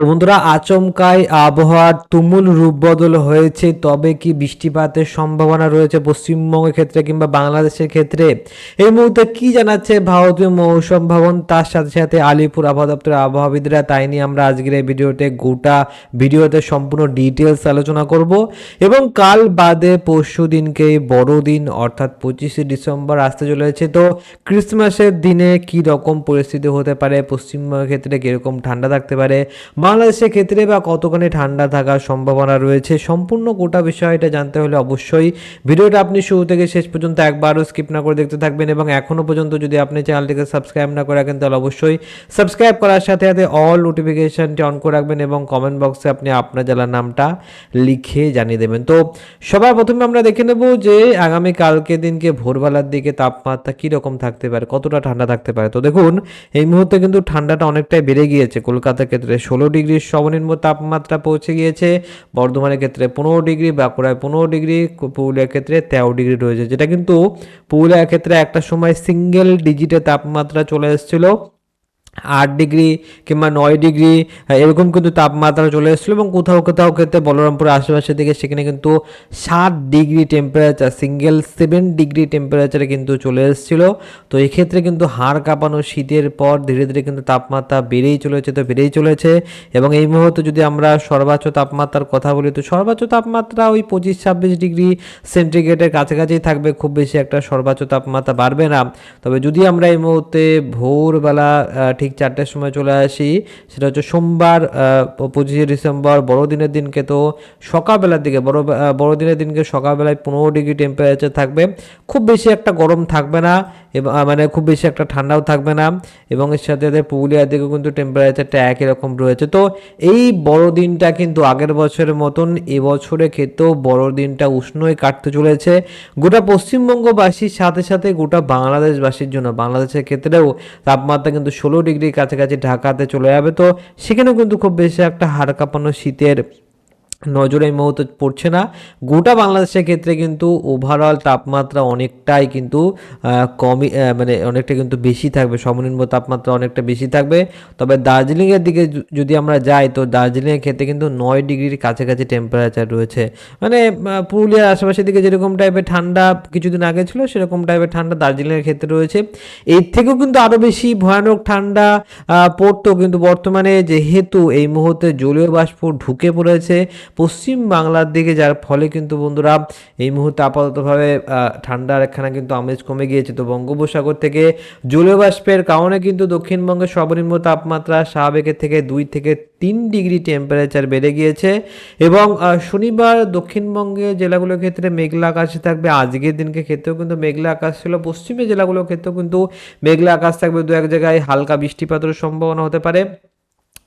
বন্ধুরা, আচমকাই আবহাওয়ার তুমুল রূপ বদল হয়েছে। তবে কি বৃষ্টিপাতের সম্ভাবনা রয়েছে পশ্চিমবঙ্গের ক্ষেত্রে কিংবা বাংলাদেশের ক্ষেত্রে? এই মুহূর্তে কি জানাচ্ছে ভারতীয় মৌসুম ভবন? তার সাথে সাথে আলিপুর আবহাওয়া দপ্তরের আবহাওয়াবিদরা, তাই নিয়ে আমরা আজকের এই ভিডিওতে গোটা ভিডিওতে সম্পূর্ণ ডিটেলস আলোচনা করব। এবং কাল বাদে পরশু দিনকে বড়দিন, অর্থাৎ পঁচিশে ডিসেম্বর আসতে চলেছে। তো ক্রিসমাসের দিনে কি রকম পরিস্থিতি হতে পারে? পশ্চিমবঙ্গের ক্ষেত্রে কীরকম ঠান্ডা থাকতে পারে? বাংলাদেশের ক্ষেত্রে বা কতখানি ঠান্ডা থাকার সম্ভাবনা রয়েছে, সম্পূর্ণ গোটা বিষয়টা জানতে হলে অবশ্যই ভিডিওটা আপনি শুরু থেকে শেষ পর্যন্ত একবারও স্কিপ না করে দেখতে থাকবেন এবং এখনও পর্যন্ত যদি আপনি চ্যানেলটিকে সাবস্ক্রাইব না করে রাখেন, তাহলে অবশ্যই সাবস্ক্রাইব করার সাথে সাথে অল নোটিফিকেশনটি অন করে রাখবেন এবং কমেন্ট বক্সে আপনি আপনার জেলার নামটা লিখে জানিয়ে দেবেন। তো সবার প্রথমে আমরা দেখে নেব যে আগামী কালকে দিনকে ভোরবেলার দিকে তাপমাত্রা কীরকম থাকতে পারে, কতটা ঠান্ডা থাকতে পারে। তো দেখুন, এই মুহূর্তে কিন্তু ঠান্ডাটা অনেকটাই বেড়ে গিয়েছে। কলকাতার ক্ষেত্রে ষোলো ডিগ্রি সর্বনিম্ন তাপমাত্রা পৌঁছে গিয়েছে। বর্ধমানের ক্ষেত্রে পনেরো ডিগ্রি, বাঁকুড়ায় পনেরো ডিগ্রি, পুরুলিয়ার ক্ষেত্রে তেরো ডিগ্রি রয়েছে। যেটা কিন্তু পুরুলিয়ার ক্ষেত্রে একটা সময় সিঙ্গেল ডিজিটে তাপমাত্রা চলে এসেছিল। আট ডিগ্রি কিংবা নয় ডিগ্রি এরকম কিন্তু তাপমাত্রা চলে এসেছিল এবং কোথাও কোথাও ক্ষেত্রে বলরামপুর আশেপাশের দিকে সেখানে কিন্তু সাত degree temperature single seven degree টেম্পারেচারে কিন্তু চলে এসেছিল। তো এক্ষেত্রে কিন্তু হাড় কাঁপানো শীতের পর ধীরে ধীরে কিন্তু তাপমাত্রা বেড়েই চলেছে, তো বেড়েই চলেছে এবং এই মুহূর্তে যদি আমরা সর্বোচ্চ তাপমাত্রার কথা বলি, তো সর্বোচ্চ তাপমাত্রা ওই পঁচিশ ছাব্বিশ ডিগ্রি সেন্টিগ্রেডের কাছাকাছি থাকবে, খুব বেশি একটা সর্বোচ্চ তাপমাত্রা বাড়বে না। তবে যদি আমরা এই মুহূর্তে ভোরবেলা ঠিক ঠিক চারটের সময় চলে আসি। সেটা হচ্ছে সোমবার পঁচিশে ডিসেম্বর, বড়দিনের দিনকে তো সকালবেলার দিকে, বড় বড়দিনের দিনকে সকালবেলায় পনেরো ডিগ্রি টেম্পারেচার থাকবে। খুব বেশি একটা গরম থাকবে না, এবং মানে খুব বেশি একটা ঠান্ডাও থাকবে না, এবং এর সাথে সাথে পুরুলিয়ার দিকেও কিন্তু টেম্পারেচারটা একই রকম রয়েছে। তো এই বড়দিনটা কিন্তু আগের বছরের মতন এবছরে ক্ষেত্রেও বড়দিনটা উষ্ণই কাটতে চলেছে। গোটা পশ্চিমবঙ্গবাসীর সাথে সাথে গোটা বাংলাদেশবাসীর জন্য, বাংলাদেশের ক্ষেত্রেও তাপমাত্রা কিন্তু ষোলো ডিগ্রি ডিগ্রির কাছাকাছি ঢাকাতে চলে যাবে। তো সেখানেও কিন্তু খুব বেশি একটা হাড় কাঁপানো শীতের নজরে এই মুহূর্তে পড়ছে না। গোটা বাংলাদেশের ক্ষেত্রে কিন্তু ওভারঅল তাপমাত্রা অনেকটাই কিন্তু কমই মানে অনেকটা কিন্তু বেশি থাকবে। সর্বনিম্ন তাপমাত্রা অনেকটা বেশি থাকবে। তবে দার্জিলিংয়ের দিকে যদি আমরা যাই, তো দার্জিলিংয়ের ক্ষেত্রে কিন্তু নয় ডিগ্রির কাছাকাছি টেম্পারেচার রয়েছে। মানে পুরুলিয়ার আশেপাশের দিকে যেরকম টাইপের ঠান্ডা কিছুদিন আগে ছিল, সেরকম টাইপের ঠান্ডা দার্জিলিংয়ের ক্ষেত্রে রয়েছে। এর থেকেও কিন্তু আরও বেশি ভয়ানক ঠান্ডা পড়তো কিন্তু বর্তমানে যেহেতু এই মুহূর্তে জলীয় বাষ্প ঢুকে পড়েছে পশ্চিম বাংলার দিকে, যার ফলে কিন্তু বন্ধুরা এই মুহূর্তে আপাততভাবে ঠান্ডার একখানা কিন্তু আমেজ কমে গিয়েছে। তো বঙ্গোপসাগর থেকে জলীয় বাষ্পের কারণে কিন্তু দক্ষিণবঙ্গের সর্বনিম্ন তাপমাত্রা স্বাভাবিকের থেকে দুই থেকে তিন ডিগ্রি টেম্পারেচার বেড়ে গিয়েছে এবং শনিবার দক্ষিণবঙ্গের জেলাগুলোর ক্ষেত্রে মেঘলা আকাশে থাকবে। আজকের দিনকে ক্ষেত্রেও কিন্তু মেঘলা আকাশ ছিল। পশ্চিমের জেলাগুলোর ক্ষেত্রেও কিন্তু মেঘলা আকাশ থাকবে। দু এক জায়গায় হালকা বৃষ্টিপাতের সম্ভাবনা হতে পারে।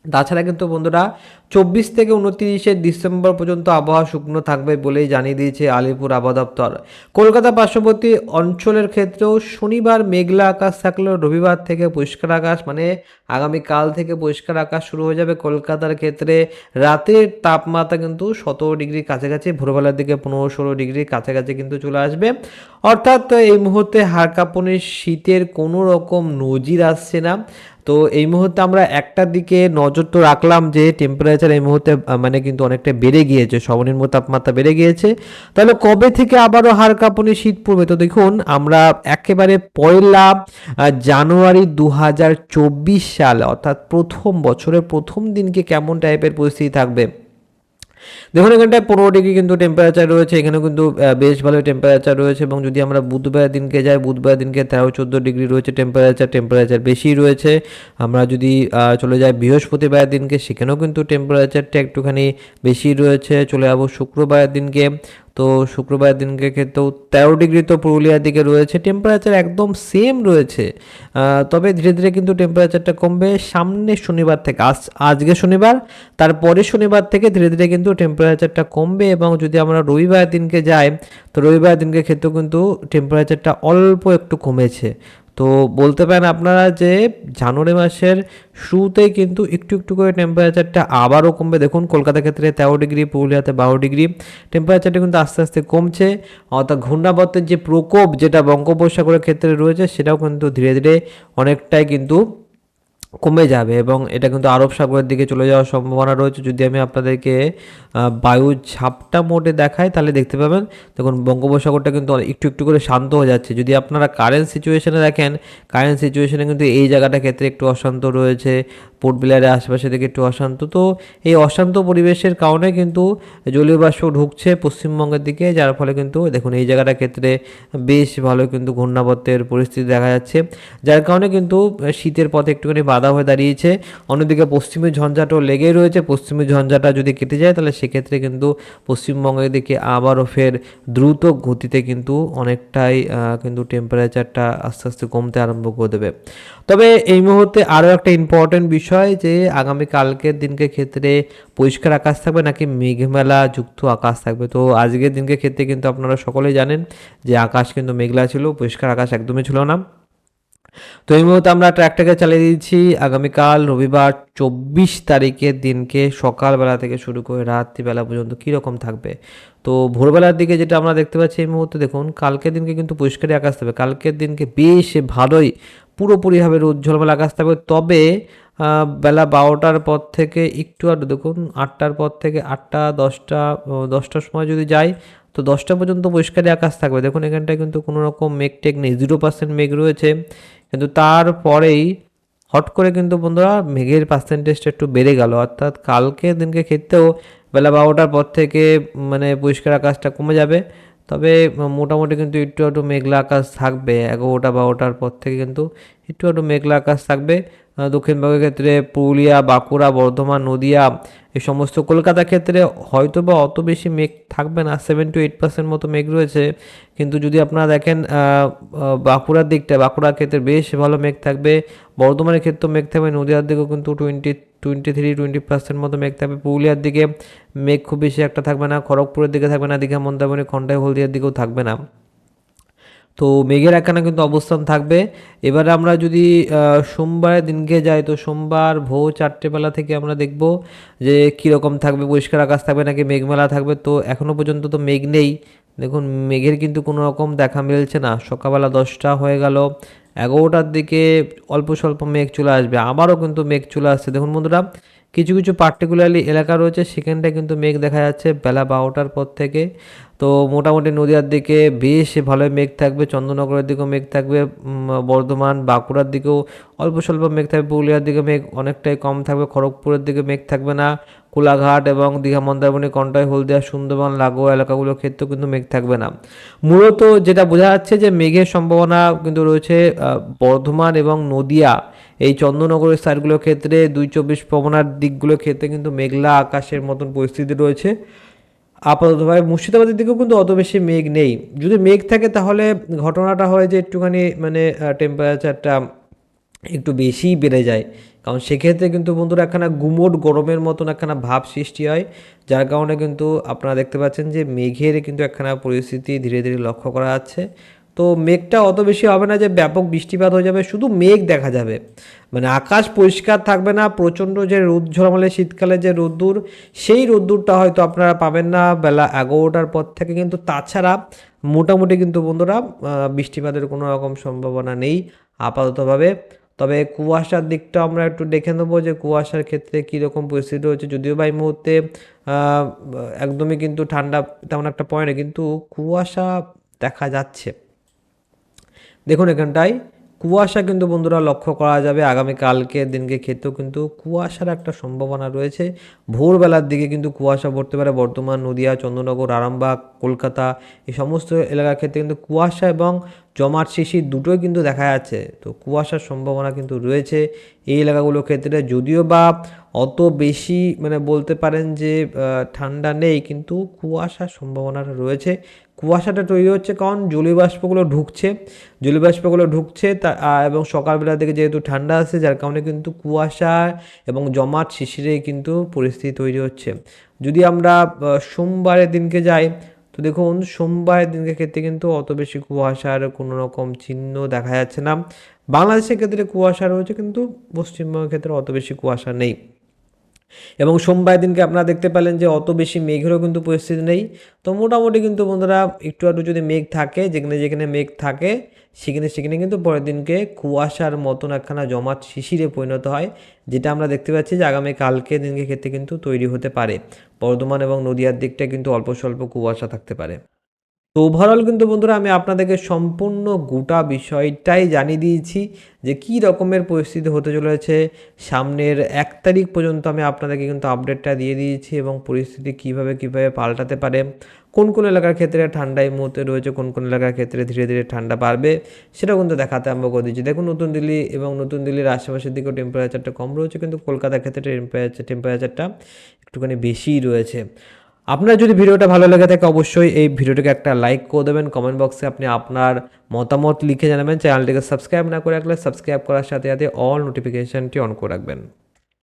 তাছাড়া কিন্তু বন্ধুরা, চব্বিশ থেকে উনত্রিশে ডিসেম্বর পর্যন্ত আবহাওয়া শুকনো থাকবে বলেই জানিয়ে দিয়েছে আলিপুর আবহাওয়া দপ্তর। কলকাতা পার্শ্ববর্তী অঞ্চলের ক্ষেত্রেও শনিবার মেঘলা আকাশ থাকলেও রবিবার থেকে পরিষ্কার আকাশ মানে আগামীকাল থেকে পরিষ্কার আকাশ শুরু হয়ে যাবে কলকাতার ক্ষেত্রে। রাতের তাপমাত্রা কিন্তু সতেরো ডিগ্রির কাছাকাছি, ভোরবেলার দিকে পনেরো ষোলো ডিগ্রির কাছাকাছি কিন্তু চলে আসবে। অর্থাৎ এই মুহূর্তে হাড় কাঁপনের শীতের কোনো রকম নজির আসছে না। তো এই মুহূর্তে আমরা একটা দিকে নজর তো রাখলাম যে টেম্পারেচার এই মুহূর্তে মানে কিন্তু অনেকটা বেড়ে গিয়েছে, সর্বনিম্ন তাপমাত্রা বেড়ে গিয়েছে। তাহলে কবে থেকে আবারও হার কাঁপুনি শীত পড়বে? তো দেখুন, আমরা একেবারে পয়লা জানুয়ারি দু সাল, অর্থাৎ প্রথম বছরের প্রথম দিনকে কেমন টাইপের পরিস্থিতি থাকবে? দেখুন, এখানটায় পনেরো ডিগ্রি কিন্তু টেম্পারেচার রয়েছে এখানে কিন্তু বেশ ভালো টেম্পারেচার রয়েছে এবং যদি আমরা বুধবার দিনকে যাই, বুধবার দিনকে তেরো চোদ্দ ডিগ্রি রয়েছে টেম্পারেচার টেম্পারেচার বেশি রয়েছে। আমরা যদি চলে যাই বৃহস্পতিবার দিনকে, সেখানেও কিন্তু টেম্পারেচারটা একটুখানি বেশি রয়েছে। চলে যাব শুক্রবার দিনকে। তো শুক্রবার দিনকে ক্ষেত্রেও তেরো ডিগ্রি তো পুরুলিয়ার দিকে রয়েছে। টেম্পারেচার একদম সেম রয়েছে। তবে ধীরে ধীরে কিন্তু টেম্পারেচারটা কমবে সামনে শনিবার থেকে। আজ, আজকে শনিবার তারপরে শনিবার থেকে ধীরে ধীরে কিন্তু টেম্পারেচারটা কমবে এবং যদি আমরা রবিবার দিনকে যাই, তো রবিবার দিনকে ক্ষেত্রেও কিন্তু টেম্পারেচারটা অল্প একটু কমেছে। তো বলতে পারেন আপনারা যে জানুয়ারি মাসের শুরুতে কিন্তু একটু একটু করে টেম্পারেচারটা আবারও কমবে। দেখুন কলকাতার ক্ষেত্রে তেরো ডিগ্রি, পুরুলিয়াতে বারো ডিগ্রি। টেম্পারেচারটা কিন্তু আস্তে আস্তে কমছে। অর্থাৎ ঘূর্ণাবর্তের যে প্রকোপ, যেটা বঙ্গোপসাগরের ক্ষেত্রে রয়েছে, সেটাও কিন্তু ধীরে ধীরে অনেকটাই কিন্তু কমে যাবে এবং এটা কিন্তু আরব সাগরের দিকে চলে যাওয়ার সম্ভাবনা রয়েছে। যদি আমি আপনাদেরকে বায়ু ঝাপটা মোটে দেখাই, তাহলে দেখতে পাবেন, দেখুন, বঙ্গোপসাগরটা কিন্তু একটু একটু করে শান্ত হয়ে যাচ্ছে। যদি আপনারা কারেন্ট সিচুয়েশনে দেখেন কারেন্ট সিচুয়েশনে কিন্তু এই জায়গাটা ক্ষেত্রে একটু অশান্ত রয়েছে পোর্ট বিলারের আশেপাশে থেকে একটু অশান্ত। তো এই অশান্ত পরিবেশের কারণে কিন্তু জলীয় বাষ্প ঢুকছে পশ্চিমবঙ্গের দিকে, যার ফলে কিন্তু, দেখুন, এই জায়গাটার ক্ষেত্রে বেশ ভালো কিন্তু ঘূর্ণাবর্তের পরিস্থিতি দেখা যাচ্ছে। যার কারণে কিন্তু শীতের পথে একটুখানি বাধা হয়ে দাঁড়িয়েছে। অন্যদিকে পশ্চিমী ঝঞ্ঝাটও লেগেই রয়েছে। পশ্চিমী ঝঞ্ঝাটা যদি কেটে যায়, তাহলে সেক্ষেত্রে কিন্তু পশ্চিমবঙ্গের দিকে আবারও ফের দ্রুত গতিতে কিন্তু অনেকটাই কিন্তু টেম্পারেচারটা আস্তে আস্তে কমতে আরম্ভ করে দেবে। তবে এই মুহূর্তে আরও একটা ইম্পর্টেন্ট বিষয় যে, আগামী কালকের দিনকে ক্ষেত্রে পরিষ্কার আকাশ থাকবে নাকি মেঘমেলা যুক্ত আকাশ থাকবে? তো আজকের দিনকে ক্ষেত্রে কিন্তু আপনারা সকলেই জানেন যে, আকাশ কিন্তু মেঘলা ছিল, পরিষ্কার আকাশ একদমই ছিল না। তো এই মুহূর্তে আমরা ট্র্যাকটাকে চালিয়ে দিচ্ছি। আগামীকাল রবিবার চব্বিশ তারিখের দিনকে সকালবেলা থেকে শুরু করে রাত্রিবেলা পর্যন্ত কীরকম থাকবে? তো ভোরবেলার দিকে যেটা আমরা দেখতে পাচ্ছি এই মুহূর্তে দেখুন, কালকের দিনকে কিন্তু পরিষ্কারই আকাশ থাকবে। কালকের দিনকে বেশ ভালোই পুরোপুরিভাবে রোদ, ঝলমলে আকাশ থাকবে। তবে বেলা বারোটার পর থেকে একটু আর দেখুন, আটটার পর থেকে আটটা, দশটা দশটার সময় যদি যাই, তো দশটা পর্যন্ত পরিষ্কারই আকাশ থাকবে। দেখুন, এখানটায় কিন্তু কোনো রকম মেঘ টেক নেই। জিরো পার্সেন্ট মেঘ রয়েছে। কিন্তু তারপরেই হট করে কিন্তু বন্ধুরা মেঘের পার্সেন্টেজটা একটু বেড়ে গেল। অর্থাৎ কালকে দিনকে ক্ষেত্রেও বেলা বারোটার পর থেকে মানে পরিষ্কার আকাশটা কমে যাবে। তবে মোটামুটি কিন্তু একটু একটু মেঘলা আকাশ থাকবে। এগারোটা বারোটার পর থেকে কিন্তু একটু একটু মেঘলা আকাশ থাকবে। দক্ষিণবঙ্গের ক্ষেত্রে পুরুলিয়া, বাঁকুড়া, বর্ধমান, নদিয়া, এই সমস্ত কলকাতার ক্ষেত্রে হয়তো বা অত বেশি মেঘ থাকবে না সেভেন টু এইট পার্সেন্ট মতো মেঘ রয়েছে। কিন্তু যদি আপনারা দেখেন বাঁকুড়ার দিকটা, বাঁকুড়ার ক্ষেত্রে বেশ ভালো মেঘ থাকবে। বর্ধমানের ক্ষেত্রেও মেঘ থাকবে, নদিয়ার দিকেও কিন্তু twenty twenty three twenty percent মতো মেঘ থাকবে। পুরুলিয়ার দিকে মেঘ খুব বেশি একটা থাকবে না, খড়গপুরের দিকে থাকবে না, দীঘা, মন্দারমণি খন্ডাই হলদিয়ার দিকেও থাকবে না। তো মেঘের একখানা কিন্তু অবস্থান থাকবে। এবারে আমরা যদি সোমবারের দিনকে যাই, তো সোমবার ভোর চারটে বেলা থেকে আমরা দেখব যে কীরকম থাকবে, পরিষ্কার আকাশ থাকবে নাকি মেঘমেলা থাকবে। তো এখনও পর্যন্ত তো মেঘ নেই। দেখুন, মেঘের কিন্তু কোনো রকম দেখা মিলছে না। সকালবেলা দশটা হয়ে গেল, এগারোটার দিকে অল্প স্বল্প মেঘ চলে আসবে। আবারও কিন্তু মেঘ চলে আসছে। দেখুন বন্ধুরা কিছু কিছু পার্টিকুলারলি এলাকা রয়েছে, সেখানটায় কিন্তু মেঘ দেখা যাচ্ছে বেলা বারোটার পর থেকে। তো মোটামুটি নদীয়ার দিকে বেশ ভালো মেঘ থাকবে, চন্দ্রনগরের দিকেও মেঘ থাকবে বর্ধমান, বাঁকুড়ার দিকেও অল্প স্বল্প মেঘ থাকবে, পুরুলিয়ার দিকে মেঘ অনেকটাই কম থাকবে, খড়গপুরের দিকে মেঘ থাকবে না। কোলাঘাট এবং দীঘা মন্দারমণি কন্টাই হলদিয়া, সুন্দরবন, লাগোয়া এলাকাগুলোর ক্ষেত্রেও কিন্তু মেঘ থাকবে না। মূলত যেটা বোঝা যাচ্ছে যে মেঘের সম্ভাবনা কিন্তু রয়েছে বর্ধমান এবং নদিয়া। এই চন্দ্রনগরের সাইডগুলোর ক্ষেত্রে দুই চব্বিশ পরগনার দিকগুলোর ক্ষেত্রে কিন্তু মেঘলা আকাশের মতন পরিস্থিতি রয়েছে। আপাততভাবে মুর্শিদাবাদের দিকেও কিন্তু অত বেশি মেঘ নেই। যদি মেঘ থাকে তাহলে ঘটনাটা হয় যে একটুখানি মানে টেম্পারেচারটা একটু বেশিই বেড়ে যায়। কারণ সেক্ষেত্রে কিন্তু বন্ধুরা একখানা গুমোট গরমের মতন একখানা ভাব সৃষ্টি হয়, যার কারণে কিন্তু আপনারা দেখতে পাচ্ছেন যে মেঘের কিন্তু একখানা পরিস্থিতি ধীরে ধীরে লক্ষ্য করা যাচ্ছে। তো মেঘটা অত বেশি হবে না যে ব্যাপক বৃষ্টিপাত হয়ে যাবে, শুধু মেঘ দেখা যাবে। মানে আকাশ পরিষ্কার থাকবে না, প্রচণ্ড যে রোদ ঝলমলে শীতকালে যে রোদ্দুর, সেই রোদ্দুরটা হয়তো আপনারা পাবেন না বেলা এগারোটার পর থেকে। কিন্তু তাছাড়া মোটামুটি কিন্তু বন্ধুরা বৃষ্টিপাতের কোনো রকম সম্ভাবনা নেই আপাততভাবে। তবে কুয়াশার দিকটা আমরা একটু দেখে নেব যে কুয়াশার ক্ষেত্রে কীরকম পরিস্থিতি রয়েছে। যদিও বা এই মুহূর্তে একদমই কিন্তু ঠান্ডা তেমন একটা পড়ে না, কিন্তু কুয়াশা দেখা যাচ্ছে। দেখুন এখানটায় কুয়াশা কিন্তু বন্ধুরা লক্ষ্য করা যাবে। আগামী কালকের দিনকে ক্ষেত্রেও কিন্তু কুয়াশার একটা সম্ভাবনা রয়েছে। ভোরবেলার দিকে কিন্তু কুয়াশা পড়তে পারে। বর্ধমান, নদিয়া, চন্দ্রনগর, আরামবাগ, কলকাতা এই সমস্ত এলাকার ক্ষেত্রে কিন্তু কুয়াশা এবং জমাট শিশির দুটোই কিন্তু দেখা যাচ্ছে। তো কুয়াশার সম্ভাবনা কিন্তু রয়েছে এই এলাকাগুলোর ক্ষেত্রে। যদিও বা অত বেশি মানে বলতে পারেন যে ঠান্ডা নেই, কিন্তু কুয়াশার সম্ভাবনাটা রয়েছে। কুয়াশাটা তৈরি হচ্ছে কারণ জলীয়বাষ্পগুলো ঢুকছে। জলীয়বাষ্পগুলো ঢুকছে তা এবং সকালবেলা থেকে যেহেতু ঠান্ডা আসছে যার কারণে কিন্তু কুয়াশা এবং জমাট শিশিরে কিন্তু পরিস্থিতি তৈরি হচ্ছে। যদি আমরা সোমবারের দিনকে যাই, তো দেখুন, সোমবারের দিনকে ক্ষেত্রে কিন্তু অত বেশি কুয়াশার কোনো রকম চিহ্ন দেখা যাচ্ছে না। বাংলাদেশের ক্ষেত্রে কুয়াশা রয়েছে, কিন্তু পশ্চিমবঙ্গের ক্ষেত্রে অত বেশি কুয়াশা নেই। এবং সোমবার দিনকে আপনারা দেখতে পেলেন যে অত বেশি মেঘেরও কিন্তু পরিস্থিতি নেই। তো মোটামুটি কিন্তু বন্ধুরা একটু আধটু যদি মেঘ থাকে, যেখানে যেখানে মেঘ থাকে, সেখানে সেখানে কিন্তু পরের দিনকে কুয়াশার মতন একখানা জমাট শিশিরে পরিণত হয়, যেটা আমরা দেখতে পাচ্ছি যে আগামী কালকে দিনকে ক্ষেত্রে কিন্তু তৈরি হতে পারে। বর্ধমান এবং নদিয়ার দিকটা কিন্তু অল্প স্বল্প কুয়াশা থাকতে পারে। তো ওভারঅল কিন্তু বন্ধুরা আমি আপনাদেরকে সম্পূর্ণ গোটা বিষয়টাই জানিয়ে দিয়েছি যে কী রকমের পরিস্থিতি হতে চলেছে। সামনের এক তারিখ পর্যন্ত আমি আপনাদেরকে কিন্তু আপডেটটা দিয়ে দিয়েছি এবং পরিস্থিতি কীভাবে কীভাবে পাল্টাতে পারে, কোন কোন এলাকার ক্ষেত্রে ঠান্ডা এই মুহূর্তে রয়েছে, কোন কোন এলাকার ক্ষেত্রে ধীরে ধীরে ঠান্ডা বাড়বে সেটা কিন্তু দেখাতে আরম্ভ করে দিচ্ছি দেখুন নতুন দিল্লি এবং নতুন দিল্লির আশেপাশের দিকেও টেম্পারেচারটা কম রয়েছে, কিন্তু কলকাতার ক্ষেত্রে টেম্পারেচার টেম্পারেচারটা একটুখানি বেশিই রয়েছে। আপনার যদি ভিডিওটা ভালো লেগে থাকে, অবশ্যই এই ভিডিওটাকে একটা লাইক করে দেবেন। কমেন্ট বক্সে আপনি আপনার মতামত লিখে জানাবেন। চ্যানেলটিকে সাবস্ক্রাইব না করে রাখলে সাবস্ক্রাইব করার সাথে সাথে অল নোটিফিকেশানটি অন করে রাখবেন।